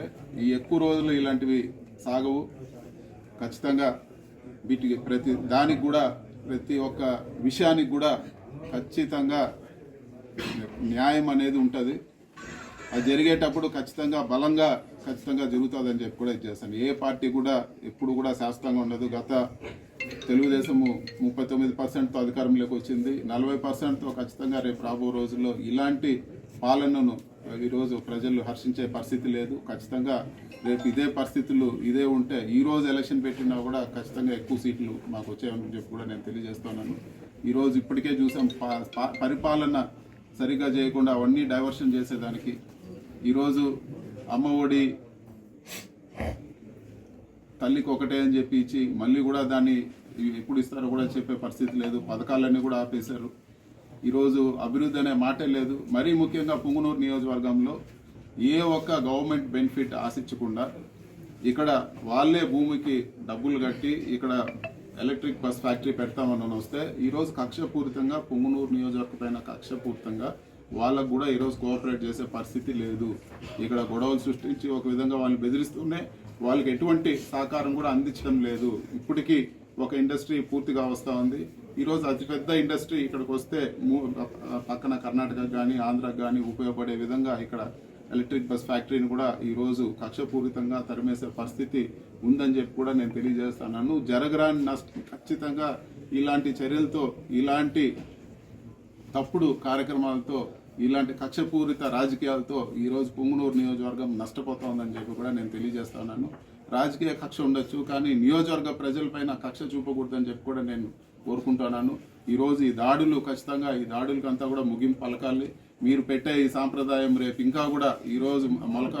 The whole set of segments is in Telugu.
ఏంటంటే ఈ ఎక్కువ రోజులు ఇలాంటివి సాగవు. ఖచ్చితంగా వీటికి ప్రతి దానికి కూడా ప్రతి ఒక్క విషయానికి కూడా ఖచ్చితంగా న్యాయం అనేది ఉంటుంది. అది జరిగేటప్పుడు ఖచ్చితంగా బలంగా ఖచ్చితంగా జరుగుతుందని చెప్పి కూడా చేస్తాను. ఏ పార్టీ కూడా ఎప్పుడు కూడా శాశ్వతంగా ఉండదు. గత తెలుగుదేశము ముప్పై తొమ్మిది పర్సెంట్తో అధికారంలోకి వచ్చింది. నలభై పర్సెంట్తో ఖచ్చితంగా రేపు రాబో రోజుల్లో ఇలాంటి పాలనను ఈరోజు ప్రజలు హర్షించే పరిస్థితి లేదు. ఖచ్చితంగా రేపు ఇదే పరిస్థితులు ఇదే ఉంటే ఈరోజు ఎలక్షన్ పెట్టినా కూడా ఖచ్చితంగా ఎక్కువ సీట్లు మాకు వచ్చాయని చెప్పి కూడా నేను తెలియజేస్తున్నాను. ఈరోజు ఇప్పటికే చూసాం పరిపాలన సరిగ్గా చేయకుండా అవన్నీ డైవర్షన్ చేసేదానికి. ఈరోజు అమ్మ ఒడి తల్లికి ఒకటే అని చెప్పి ఇచ్చి మళ్ళీ కూడా దాన్ని ఎప్పుడు ఇస్తారో కూడా చెప్పే పరిస్థితి లేదు. పథకాలన్నీ కూడా ఆపేశారు. ఈరోజు అభివృద్ధి అనే మాటే లేదు. మరీ ముఖ్యంగా పుంగునూరు నియోజకవర్గంలో ఏ ఒక్క గవర్నమెంట్ బెనిఫిట్ ఆశించకుండా ఇక్కడ వాళ్ళే భూమికి డబ్బులు కట్టి ఇక్కడ ఎలక్ట్రిక్ బస్ ఫ్యాక్టరీ పెడతామని వస్తే ఈరోజు కక్షపూరితంగా పుంగునూరు నియోజకవర్గ పైన కక్షపూరితంగా వాళ్ళకు కూడా ఈరోజు కోఆపరేట్ చేసే పరిస్థితి లేదు. ఇక్కడ గొడవలు సృష్టించి ఒక విధంగా వాళ్ళు బెదిరిస్తూనే వాళ్ళకి ఎటువంటి సహకారం కూడా అందించడం లేదు. ఇప్పటికీ ఒక ఇండస్ట్రీ పూర్తిగా వస్తూ ఉంది. ఈరోజు అతిపెద్ద ఇండస్ట్రీ ఇక్కడికి వస్తే మూ- పక్కన కర్ణాటక కానీ ఆంధ్రాకి కానీ ఉపయోగపడే విధంగా ఇక్కడ ఎలక్ట్రిక్ బస్ ఫ్యాక్టరీని కూడా ఈరోజు కక్షపూరితంగా తరిమేసే పరిస్థితి ఉందని చెప్పి కూడా నేను తెలియజేస్తున్నాను. జరగరాని నష్టం ఖచ్చితంగా ఇలాంటి చర్యలతో ఇలాంటి తప్పుడు కార్యక్రమాలతో ఇలాంటి కక్షపూరిత రాజకీయాలతో ఈరోజు పొంగునూరు నియోజకవర్గం నష్టపోతోందని చెప్పి కూడా నేను తెలియజేస్తున్నాను. రాజకీయ కక్ష ఉండొచ్చు కానీ నియోజకవర్గ ప్రజలపైన కక్ష చూపకూడదని చెప్పి కూడా నేను కోరుకుంటున్నాను. ఈరోజు ఈ దాడులు ఖచ్చితంగా ఈ దాడులకంతా కూడా ముగింపు పలకాలి. మీరు పెట్టే ఈ సాంప్రదాయం రేపు ఇంకా కూడా ఈరోజు మొలక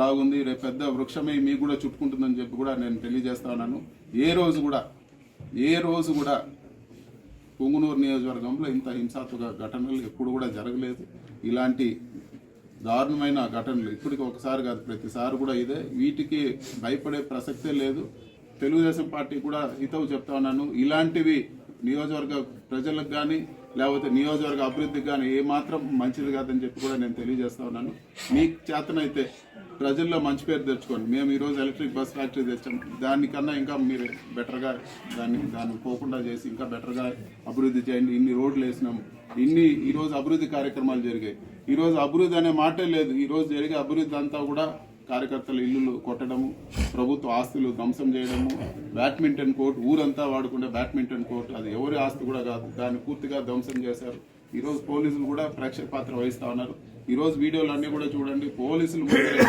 లాగుంది రేపు పెద్ద వృక్షమే మీకు కూడా చుట్టుకుంటుందని చెప్పి కూడా నేను తెలియజేస్తున్నాను. ఏ రోజు కూడా ఏ రోజు కూడా పొంగునూరు నియోజకవర్గంలో ఇంత హింసాత్మక ఘటనలు ఎప్పుడు కూడా జరగలేదు. ఇలాంటి దారుణమైన ఘటనలు. ఇప్పటికి ఒకసారి కాదు ప్రతిసారి కూడా ఇదే. వీటికి భయపడే ప్రసక్తే లేదు. తెలుగుదేశం పార్టీ కూడా హితవు చెప్తా ఉన్నాను. ఇలాంటివి నియోజకవర్గ ప్రజలకు కానీ లేకపోతే నియోజకవర్గ అభివృద్ధికి కానీ ఏమాత్రం మంచిది కాదని చెప్పి కూడా నేను తెలియజేస్తా ఉన్నాను. మీకు చేతనైతే ప్రజల్లో మంచి పేరు తెచ్చుకోండి. మేము ఈరోజు ఎలక్ట్రిక్ బస్ ఫ్యాక్టరీ తెచ్చాం. దానికన్నా ఇంకా మీరు బెటర్గా దాన్ని దాన్ని పోకుండా చేసి ఇంకా బెటర్గా అభివృద్ధి చేయండి. ఇన్ని రోడ్లు వేసినాము ఇన్ని ఈరోజు అభివృద్ధి కార్యక్రమాలు జరిగాయి. ఈరోజు అభివృద్ధి అనే మాటే లేదు. ఈరోజు జరిగే అభివృద్ధి అంతా కూడా కార్యకర్తల ఇల్లులు కొట్టడము ప్రభుత్వ ఆస్తులు ధ్వంసం చేయడము బ్యాడ్మింటన్ కోర్ట్ ఊరంతా వాడుకుంటే బ్యాడ్మింటన్ కోర్ట్ అది ఎవరి ఆస్తి కూడా కాదు. దాన్ని పూర్తిగా ధ్వంసం చేశారు. ఈరోజు పోలీసులు కూడా ప్రేక్షక పాత్ర వహిస్తూ ఉన్నారు. ఈరోజు వీడియోలు అన్ని కూడా చూడండి. పోలీసులు ముందరే.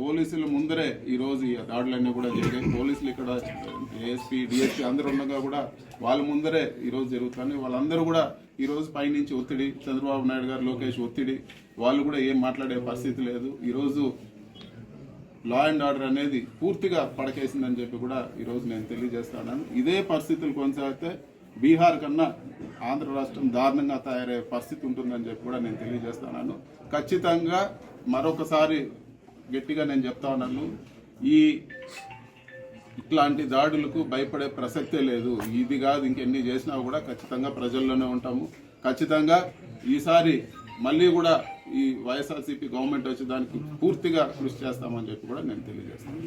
పోలీసులు ముందరే ఈ ఈ దాడులన్నీ కూడా జరిగాయి. పోలీసులు ఇక్కడ ఏఎస్పీ డిఎస్పీ అందరూ ఉండగా కూడా వాళ్ళ ముందరే ఈ రోజు జరుగుతుంది. వాళ్ళందరూ కూడా ఈరోజు పైనుంచి ఒత్తిడి. చంద్రబాబు నాయుడు గారు లోకేష్ ఒత్తిడి. వాళ్ళు కూడా ఏం మాట్లాడే పరిస్థితి లేదు. ఈరోజు లా అండ్ ఆర్డర్ అనేది పూర్తిగా పడకేసిందని చెప్పి కూడా ఈరోజు నేను తెలియజేస్తున్నాను. ఇదే పరిస్థితులు కొనసాగితే బీహార్ కన్నా ఆంధ్ర రాష్ట్రం దారుణంగా తయారయ్యే పరిస్థితి ఉంటుందని చెప్పి కూడా నేను తెలియజేస్తున్నాను. ఖచ్చితంగా మరొకసారి గట్టిగా నేను చెప్తా ఉన్నాను. ఈ ఇట్లాంటి దాడులకు భయపడే ప్రసక్తే లేదు. ఇది కాదు ఇంకెన్ని చేసినా కూడా ఖచ్చితంగా ప్రజల్లోనే ఉంటాము. ఖచ్చితంగా ఈసారి మళ్ళీ కూడా ఈ వైఎస్ఆర్సీపీ గవర్నమెంట్ వచ్చి దానికి పూర్తిగా కృషి చేస్తామని చెప్పి కూడా నేను తెలియజేస్తాను